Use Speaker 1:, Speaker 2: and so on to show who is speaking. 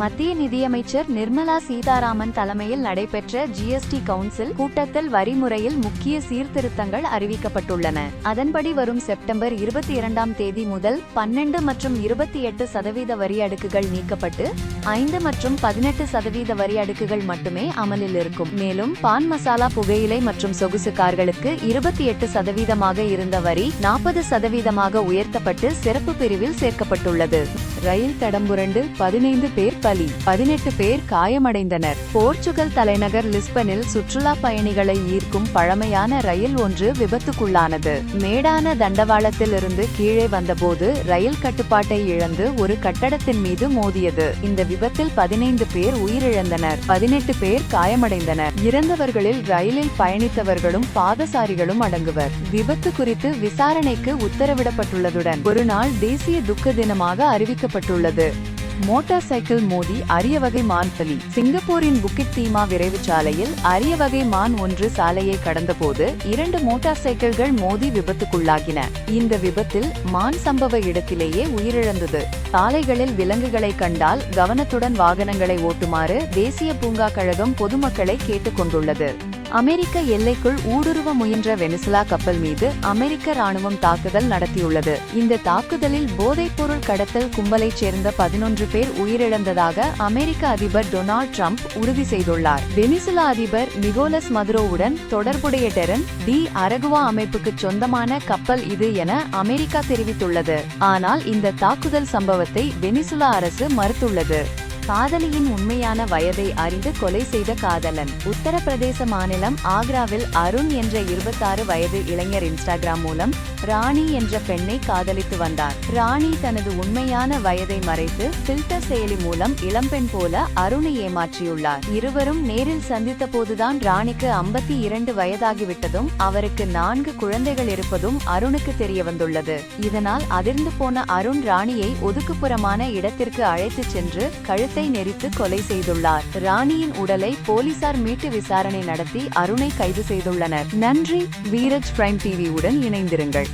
Speaker 1: மத்திய நிதியமைச்சர் நிர்மலா சீதாராமன் தலைமையில் நடைபெற்ற ஜிஎஸ்டி கவுன்சில் கூட்டத்தில் வரி முறையில் முக்கிய சீர்திருத்தங்கள் அறிவிக்கப்பட்டுள்ளன. அதன்படி வரும் செப்டம்பர் இருபத்தி இரண்டாம் தேதி முதல் பன்னெண்டு மற்றும் இருபத்தி எட்டு சதவீத வரி அடுக்குகள் நீக்கப்பட்டு ஐந்து மற்றும் பதினெட்டு சதவீத வரி அடுக்குகள் மட்டுமே அமலில் இருக்கும். மேலும் பான் மசாலா புகையிலை மற்றும் சொகுசு கார்களுக்கு இருபத்தி எட்டு சதவீதமாக இருந்த வரி நாற்பது சதவீதமாக உயர்த்தப்பட்டு சிறப்பு பிரிவில் சேர்க்கப்பட்டுள்ளது. ரயில் தடம்புரண்டு பதினைந்து பேர் பலி பதினெட்டு பேர் காயமடைந்தனர். போர்ச்சுகல் தலைநகர் லிஸ்பனில் சுற்றுலா பயணிகளை ஈர்க்கும் பழமையான ரயில் ஒன்று விபத்துக்குள்ளானது. மேடான தண்டவாளத்தில் இருந்து கீழே வந்தபோது ரயில் கட்டுப்பாட்டை இழந்து ஒரு கட்டடத்தின் மீது மோதியது. இந்த விபத்தில் பதினைந்து பேர் உயிரிழந்தனர் பதினெட்டு பேர் காயமடைந்தனர். இறந்தவர்களில் ரயிலில் பயணித்தவர்களும் பாதசாரிகளும் அடங்குவர். விபத்து குறித்து விசாரணைக்கு உத்தரவிடப்பட்டுள்ளதுடன் ஒரு நாள் தேசிய துக்க தினமாக ஏற்பட்டுள்ளது மோட்டார் சைக்கிள் மோதி அரிய வகை மான் பலி சிங்கப்பூரின் புக்கிட் தீமா விரைவு சாலையில் அரிய வகை மான் ஒன்று சாலையை கடந்தபோது இரண்டு மோட்டார் சைக்கிள்கள் மோதி விபத்துக்குள்ளாகின. இந்த விபத்தில் மான் சம்பவ இடத்திலேயே உயிரிழந்தது. சாலைகளில் விலங்குகளை கண்டால் கவனத்துடன் வாகனங்களை ஓட்டுமாறு தேசிய பூங்கா கழகம் பொதுமக்களை கேட்டுக்கொண்டுள்ளது. அமெரிக்க எல்லைக்குள் ஊடுருவ முயன்ற வெனிசுலா கப்பல் மீது அமெரிக்க ராணுவம் தாக்குதல் நடத்தியுள்ளது. இந்த தாக்குதலில் போதைப்பொருள் கடத்தல் கும்பலைச் சேர்ந்த பதினொன்று பேர் உயிரிழந்ததாக அமெரிக்க அதிபர் டொனால்ட் ட்ரம்ப் உறுதி செய்துள்ளார். வெனிசுலா அதிபர் நிகோலஸ் மதுரோவுடன் தொடர்புடைய டெரன் டி அரகுவா அமைப்புக்கு சொந்தமான கப்பல் இது என அமெரிக்கா தெரிவித்துள்ளது. ஆனால் இந்த தாக்குதல் சம்பவத்தை வெனிசுலா அரசு மறுத்துள்ளது. காதலியின் உண்மையான வயதை அறிந்து கொலை செய்த காதலன். உத்தரப்பிரதேச மாநிலம் ஆக்ராவில் அருண் என்ற இருபத்தாறு வயது இளைஞர் இன்ஸ்டாகிராம் மூலம் ராணி என்ற பெண்ணை காதலித்து வந்தார். ராணி தனது உண்மையான வயதை மறைத்து பில்டர் செயலி மூலம் இளம்பெண் போல அருணை ஏமாற்றியுள்ளார். இருவரும் நேரில் சந்தித்த போதுதான் ராணிக்கு ஐம்பத்தி இரண்டு வயதாகிவிட்டதும் அவருக்கு நான்கு குழந்தைகள் இருப்பதும் அருணுக்கு தெரிய வந்துள்ளது இதனால் அதிர்ந்து போன அருண் ராணியை ஒதுக்குப்புறமான இடத்திற்கு அழைத்துச் சென்று கழுத்தை நெரித்து கொலை செய்துள்ளார். ராணியின் உடலை போலீசார் மீட்டு விசாரணை நடத்தி அருணை கைது செய்துள்ளனர். நன்றி. வீரஜ் பிரைம் டிவியுடன் இணைந்திருங்கள்.